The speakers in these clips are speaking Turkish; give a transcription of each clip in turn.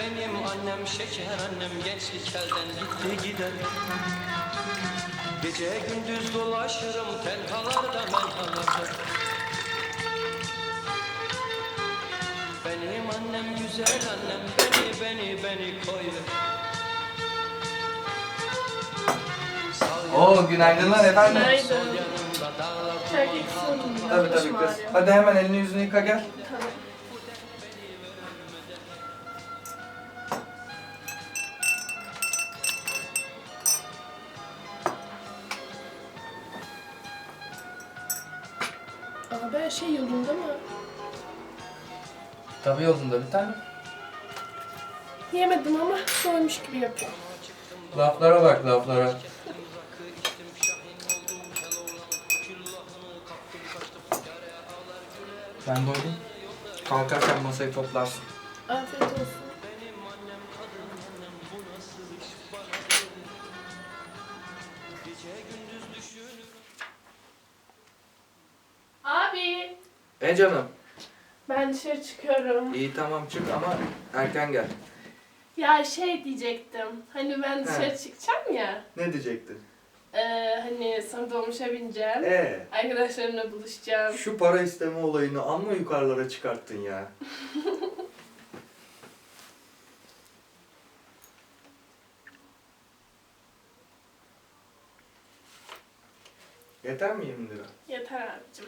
Benim annem şeker annem gençlik elden gitti gider Gece gündüz dolaşırım tentalarda mentalarda Benim annem güzel annem beni beni beni koyuyor Sağ Oo günaydınlar efendim. Günaydın. Tabii tabii kız. Hadi hemen elini yüzünü yıka gel. Tamam. Abi her şey yolunda mı? Tabii yolunda bir tane. Yemedim ama doymuş gibi yapıyorum. Laflara bak laflara. Ben doydum. Kalkarken masayı toplarsın. Afiyet olsun. E canım. ben dışarı çıkıyorum. İyi tamam çık ama erken gel. Ya şey diyecektim. Hani ben dışarı He. çıkacağım ya. Ne diyecektin? Ee, hani sana dolmuşa bineceğim. Ee, Arkadaşlarımla buluşacağım. şu para isteme olayını amma yukarılara çıkarttın ya. Yeter mi 20 lira? Yeter abicim.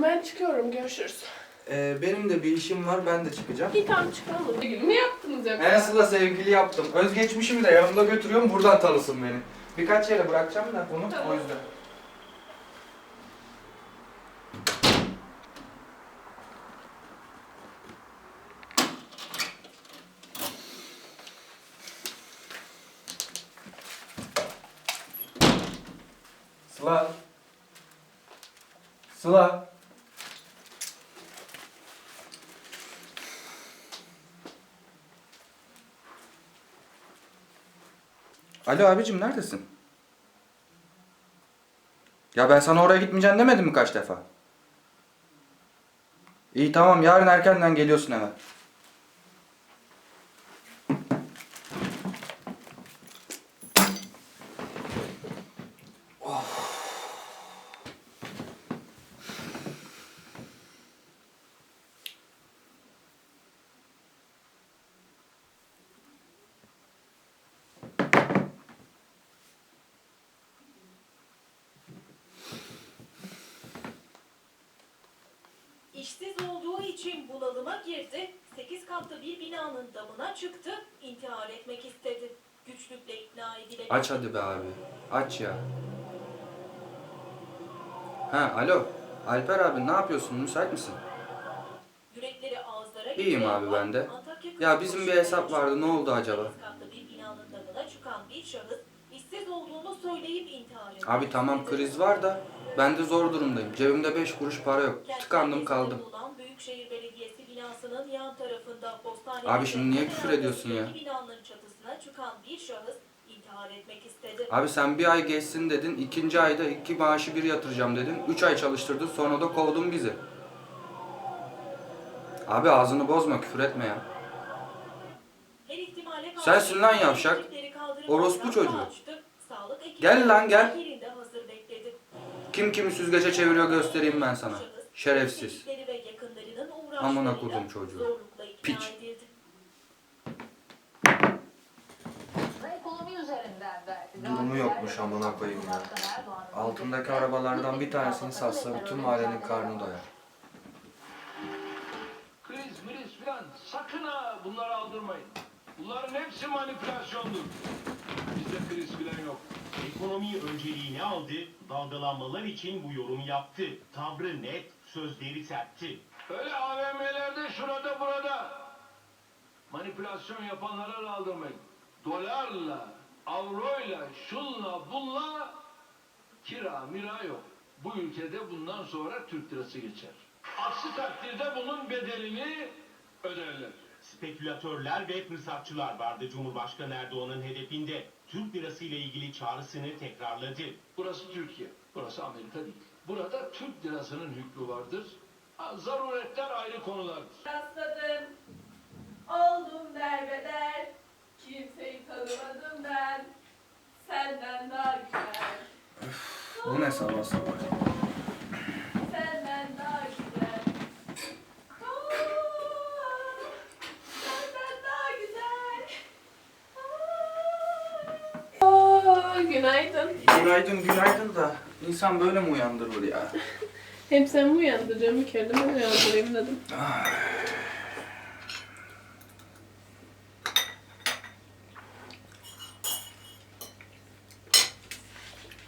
Tamam ben çıkıyorum. Görüşürüz. Ee, benim de bir işim var ben de çıkacağım. İyi tamam çıkalım. Sevgili mi yaptınız yoksa? En sıla sevgili yaptım. Özgeçmişimi de yanımda götürüyorum buradan tanısın beni. Birkaç yere bırakacağım da bunu Tamam. o yüzden. Sıla. Sıla. Alo abicim neredesin? Ya ben sana oraya gitmeyeceksin demedim mi kaç defa? İyi tamam yarın erkenden geliyorsun eve. İşsiz olduğu için bunalıma girdi, 8 katlı bir binanın damına çıktı, intihar etmek istedi. Güçlükle ikna edilerek... Aç hadi be abi. Aç ya. Ha alo. Alper abi ne yapıyorsun? Müsait misin? Yürekleri ağızlara İyiyim abi ben de. Antakya Ya bizim bir hesap vardı, ne oldu acaba? 8 katlı bir binanın damına çıkan bir şahıs, olduğunu söyleyip intihar etmek Abi tamam kriz var da ben de zor durumdayım. Cebimde 5 kuruş para yok. Kent Tıkandım kaldım. bulunan Büyükşehir Belediyesi binasının yan tarafında postane Abi şimdi niye küfür ediyorsun ya? binanın çatısına çıkan bir şahıs intihar etmek istedi. Abi sen bir ay geçsin dedin. ikinci ayda iki maaşı bir yatıracağım dedin. Üç ay çalıştırdın sonra da kovdun bizi. Abi ağzını bozma küfür etme ya. Her ihtimale karşı Sensin lan yavşak. ekipleri kaldırıp Orospu rampa çocuğu. Gel lan gel. Kim kimi süzgece çeviriyor göstereyim ben sana. Şerefsiz. Amına kodum çocuğu. Piç. Durumu yokmuş amına koyayım ya. Altındaki arabalardan bir tanesini satsa bütün mahallenin karnı doyar. Kriz, kriz filan sakın ha bunları aldırmayın. Bunların hepsi manipülasyondur. Bizde kriz filan yok. Ekonomi önceliğini aldı, dalgalanmalar için bu yorumu yaptı. Tavrı net, sözleri sertti. Öyle AVM'lerde şurada burada. Manipülasyon yapanlara aldırmayın. Dolarla, avroyla, şunla bunla kira mira yok. Bu ülkede bundan sonra Türk lirası geçer. Aksi takdirde bunun bedelini öderler. Spekülatörler ve fırsatçılar vardı Cumhurbaşkanı Erdoğan'ın hedefinde. Türk lirası ile ilgili çağrısını tekrarladı. Burası Türkiye, burası Amerika değil. Burada Türk lirasının hükmü vardır. Zaruretler ayrı konulardır. Rastladım, oldum derbeder, kimseyi tanımadım ben, senden daha güzel, Bu ne sabah sabah? İnsan böyle mi uyandırır ya? Hem sen mi uyandıracaksın bir kere de ben uyandırayım dedim.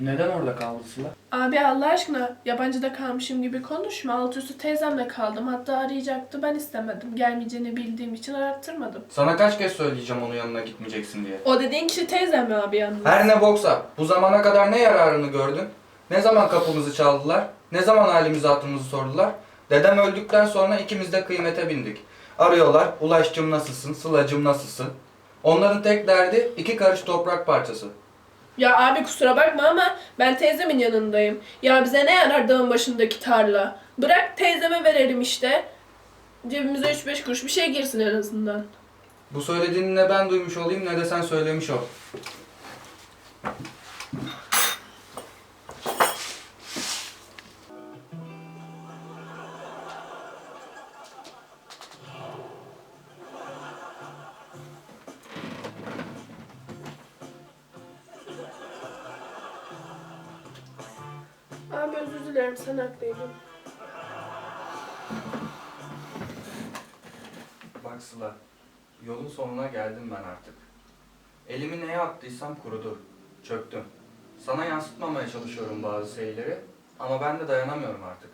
Neden orada kaldı Sıla? Abi Allah aşkına yabancıda kalmışım gibi konuşma. Alt üstü teyzemle kaldım. Hatta arayacaktı ben istemedim. Gelmeyeceğini bildiğim için arattırmadım. Sana kaç kez söyleyeceğim onun yanına gitmeyeceksin diye. O dediğin kişi teyzem mi abi yalnız? Her ne boksa bu zamana kadar ne yararını gördün? Ne zaman kapımızı çaldılar? Ne zaman halimizi hatırımızı sordular? Dedem öldükten sonra ikimiz de kıymete bindik. Arıyorlar, Ulaş'cım nasılsın, Sıla'cım nasılsın? Onların tek derdi iki karış toprak parçası. Ya abi kusura bakma ama ben teyzemin yanındayım. Ya bize ne yarar dağın başındaki tarla? Bırak teyzeme verelim işte. Cebimize 3-5 kuruş bir şey girsin en azından. Bu söylediğini ne ben duymuş olayım ne de sen söylemiş ol. Özür dilerim sen haklıydın. Bak Sıla, yolun sonuna geldim ben artık. Elimi neye attıysam kurudu, çöktüm. Sana yansıtmamaya çalışıyorum bazı şeyleri ama ben de dayanamıyorum artık.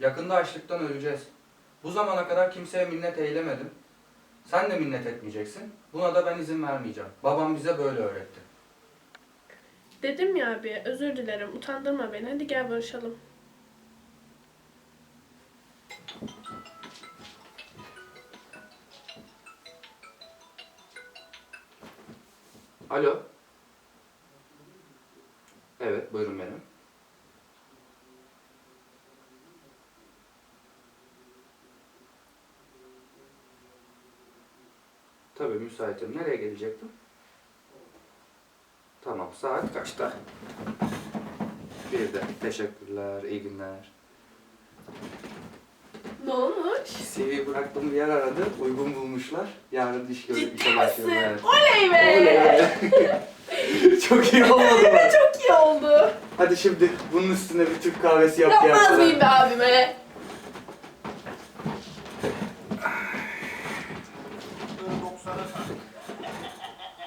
Yakında açlıktan öleceğiz. Bu zamana kadar kimseye minnet eylemedim. Sen de minnet etmeyeceksin. Buna da ben izin vermeyeceğim. Babam bize böyle öğretti. Dedim ya abi özür dilerim utandırma beni hadi gel barışalım. Alo. Evet, buyurun benim. Tabii müsaitim. Nereye gelecektim? Tamam, saat kaçta? Bir de. Teşekkürler, iyi günler. Ne olmuş? CV bıraktığım bir yer aradı, uygun bulmuşlar. Yarın iş görüp işe başlıyorum. Evet. Oley be! Çok iyi olmadı mı? Çok iyi oldu. Hadi şimdi bunun üstüne bir Türk kahvesi yap gel Yapmaz bana. mıyım be abime?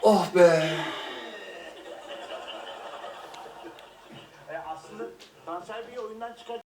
Oh be! Aslında transfer bir oyundan çıkar